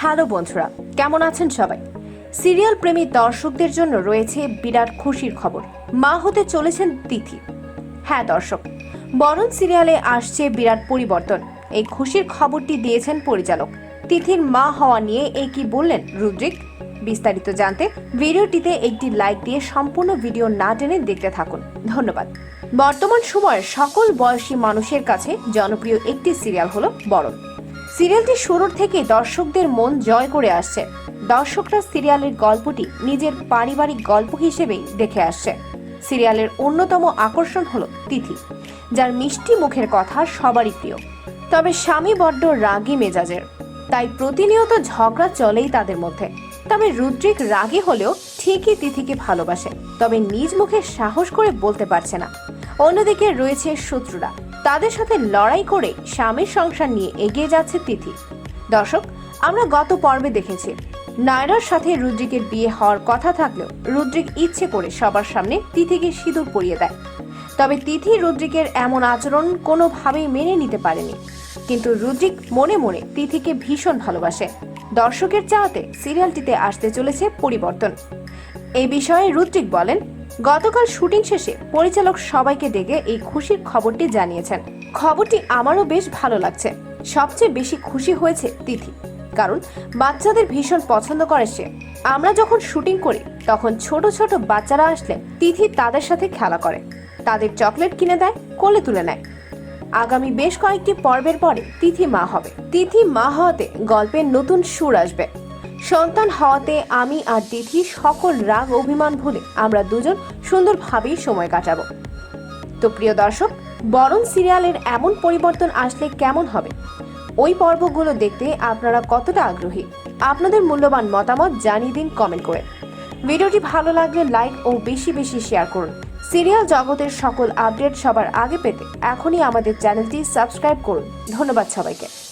Hello বন্ধুরা, কেমন আছেন সবাই? সিরিয়াল প্রেমী দর্শকদের জন্য রয়েছে বিরাট খুশির খবর। মা হতে চলেছেন তিথি। হ্যাঁ দর্শক, বরণ সিরিয়ালে আসছে বিরাট পরিবর্তন। এই খুশির খবরটি দিয়েছেন পরিচালক। তিথির মা হওয়া নিয়ে এই কি বললেন রুদ্রিক? বিস্তারিত জানতে ভিডিওটিতে একটি লাইক দিয়ে সম্পূর্ণ ভিডিও না টেনে দেখতে থাকুন। ধন্যবাদ। বর্তমান সময়ের সকল বয়সী মানুষের কাছে জনপ্রিয় একটি সিরিয়াল হলো বরণ। সিরিয়ালটি শুরুর থেকে দর্শকদের মন জয় করে আসছে। দর্শকরা সিরিয়ালের গল্পটি নিজের পারিবারিক গল্প হিসেবেই দেখে আসছে। সিরিয়ালের অন্যতম আকর্ষণ হলো তিথি, যার মিষ্টি মুখের কথা সবারই প্রিয়। তবে স্বামী বড্ড রাগী মেজাজের, তাই প্রতিনিয়ত ঝগড়া চলেই তাদের মধ্যে। তবে রুদ্রিক রাগী হলেও ঠিকই তিথিকে ভালোবাসে, তবে নিজ মুখে সাহস করে বলতে পারছে না। অন্যদিকে রয়েছে শত্রুরা তাদের সাথে লড়াই করে স্বামীর সংসার নিয়ে এগিয়ে যাচ্ছে তিথি। দর্শক, আমরা গত পর্বে দেখেছি, নায়রার সাথে রুদ্রিকের বিয়ে হওয়ার কথা থাকলেও রুদ্রিক ইচ্ছে করে সবার সামনে তিথিকে সিঁদুর পরিয়ে দেয়। তবে তিথি রুদ্রিকের এমন আচরণ কোনোভাবেই মেনে নিতে পারেনি। কিন্তু রুদ্রিক মনে মনে তিথিকে ভীষণ ভালোবাসে। দর্শকের চাওয়াতে সিরিয়ালটিতে আসতে চলেছে পরিবর্তন। এই বিষয়ে রুদ্রিক বলেন গতকাল শুটিং শেষে পরিচালক সবাইকে ডেকে এই খুশির খবরটি জানিয়েছেন। খবরটি আমারও বেশ ভালো লাগছে। সবচেয়ে বেশি খুশি হয়েছে তিথি। কারণ বাচ্চাদের ভীষণ পছন্দ করে সে। আমরা যখন শুটিং করি, তখন ছোট ছোট বাচ্চারা আসলে তিথি তাদের সাথে খেলা করে। তাদের চকলেট কিনে দেয়, কোলে তুলে নেয়। আগামী বেশ কয়েকটি পর্বের পরে তিথি মা হবে। তিথি মা হওয়াতে গল্পের নতুন সুর আসবে। সন্তান হওয়াতে আমি আর তিথি সকল রাগ অভিমান ভুলে আমরা দুজন সুন্দরভাবেই সময় কাটাবো। তো প্রিয় দর্শক বরণ সিরিয়ালের এমন পরিবর্তন আসলে কেমন হবে? ওই পর্বগুলো দেখতে আপনারা কতটা আগ্রহী? আপনাদের মূল্যবান মতামত জানিয়ে দিন কমেন্ট করে। ভিডিওটি ভালো লাগলে লাইক ও বেশি বেশি শেয়ার করুন। সিরিয়াল জগতের সকল আপডেট সবার আগে পেতে এখনই আমাদের চ্যানেলটি সাবস্ক্রাইব করুন। ধন্যবাদ সবাইকে।